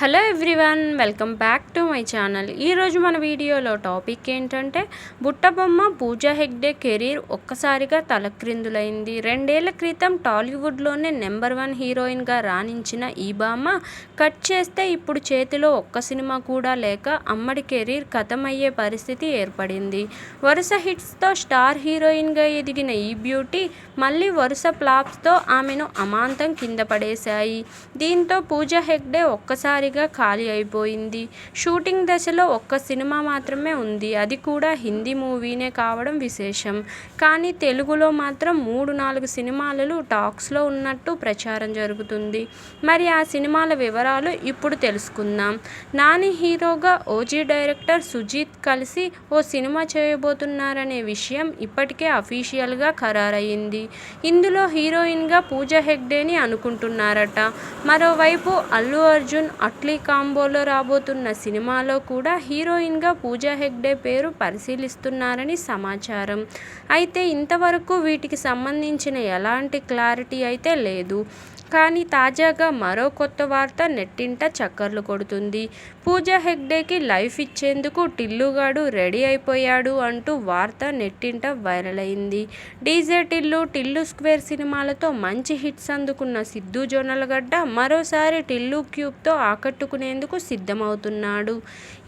Hello everyone welcome back to my channel. ఈరోజు మన వీడియోలో టాపిక్ ఏంటంటే బుట్టబొమ్మ పూజా హెగ్డే కెరీర్ ఒక్కసారిగా తలక్రిందులైంది. రెండేళ్ళ క్రితం టాలీవుడ్లోనే నెంబర్ వన్ హీరోయిన్గా రాణించిన ఈ బామ్మ కట్ చేస్తే ఇప్పుడు చేతిలో ఒక్క సినిమా కూడా లేక అమ్మడి కెరీర్ కథమయ్యే పరిస్థితి ఏర్పడింది. వరుస హిట్స్తో స్టార్ హీరోయిన్గా ఎదిగిన ఈ బ్యూటీ మళ్ళీ వరుస ఫ్లాప్స్తో ఆమెను అమాంతం కింద పడేశాయి. దీంతో పూజా హెగ్డే ఒక్కసారి ఒక్కసారిగా ఖాళీ అయిపోయింది. షూటింగ్ దశలో ఒక్క సినిమా మాత్రమే ఉంది. అది కూడా హిందీ మూవీనే కావడం విశేషం. కానీ తెలుగులో మాత్రం మూడు నాలుగు సినిమాలు టాక్స్లో ఉన్నట్టు ప్రచారం జరుగుతుంది. మరి ఆ సినిమాల వివరాలు ఇప్పుడు తెలుసుకుందాం. నాని హీరోగా ఓజీ డైరెక్టర్ సుజీత్ కలిసి ఓ సినిమా చేయబోతున్నారనే విషయం ఇప్పటికే అఫీషియల్గా ఖరారయ్యింది ఇందులో హీరోయిన్గా పూజ హెగ్డేని అనుకుంటున్నారట. మరోవైపు అల్లు అర్జున్ అట్లీ కాంబోలో రాబోతున్న సినిమాలో కూడా హీరోయిన్గా పూజా హెగ్డే పేరు పరిశీలిస్తున్నారని సమాచారం. అయితే ఇంతవరకు వీటికి సంబంధించిన ఎలాంటి క్లారిటీ అయితే లేదు. కానీ తాజాగా మరో కొత్త వార్త నెట్టింట చక్కర్లు కొడుతుంది. పూజ హెగ్డేకి లైఫ్ ఇచ్చేందుకు టిల్లుగాడు రెడీ అయిపోయాడు అంటూ వార్త నెట్టింట వైరల్ అయింది. డీజే టిల్లు టిల్లు స్క్వేర్ సినిమాలతో మంచి హిట్స్ అందుకున్న సిద్ధు జొన్నలగడ్డ మరోసారి టిల్లు క్యూబ్తో ఆకట్టుకునేందుకు సిద్ధమవుతున్నాడు.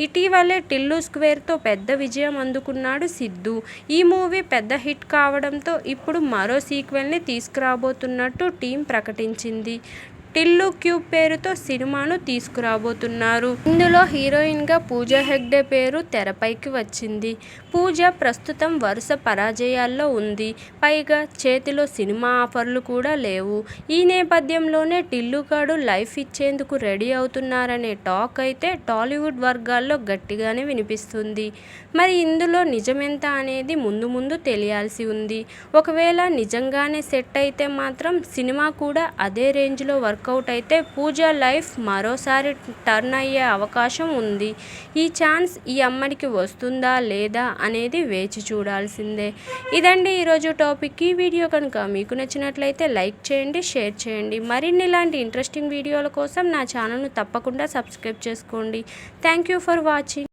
ఇటీవలే టిల్లు స్క్వేర్తో పెద్ద విజయం అందుకున్నాడు సిద్ధు. ఈ మూవీ పెద్ద హిట్ కావడంతో ఇప్పుడు మరో సీక్వెల్ని తీసుకురాబోతున్నట్టు టీం ప్రకటించింది. వచ్చింది టిల్లు క్యూబ్ పేరుతో సినిమాను తీసుకురాబోతున్నారు. ఇందులో హీరోయిన్గా పూజ హెగ్డే పేరు తెరపైకి వచ్చింది. పూజ ప్రస్తుతం వరుస పరాజయాల్లో ఉంది. పైగా చేతిలో సినిమా ఆఫర్లు కూడా లేవు. ఈ నేపథ్యంలోనే టిల్లుగాడు లైఫ్ ఇచ్చేందుకు రెడీ అవుతున్నారనే టాక్ అయితే టాలీవుడ్ వర్గాల్లో గట్టిగానే వినిపిస్తుంది. మరి ఇందులో నిజమెంత అనేది ముందు ముందు తెలియాల్సి ఉంది. ఒకవేళ నిజంగానే సెట్ అయితే మాత్రం సినిమా కూడా అదే రేంజ్లో వర్క్ వర్కౌట్ అయితే పూజ లైఫ్ మరోసారి టర్న్ అయ్యే అవకాశం ఉంది. ఈ ఛాన్స్ ఈ అమ్మడికి వస్తుందా లేదా అనేది వేచి చూడాల్సిందే. ఇదండి ఈరోజు టాపిక్. ఈ వీడియో కనుక మీకు నచ్చినట్లయితే లైక్ చేయండి షేర్ చేయండి. మరిన్ని ఇలాంటి ఇంట్రెస్టింగ్ వీడియోల కోసం నా ఛానల్ను తప్పకుండా సబ్స్క్రైబ్ చేసుకోండి. Thank you for watching.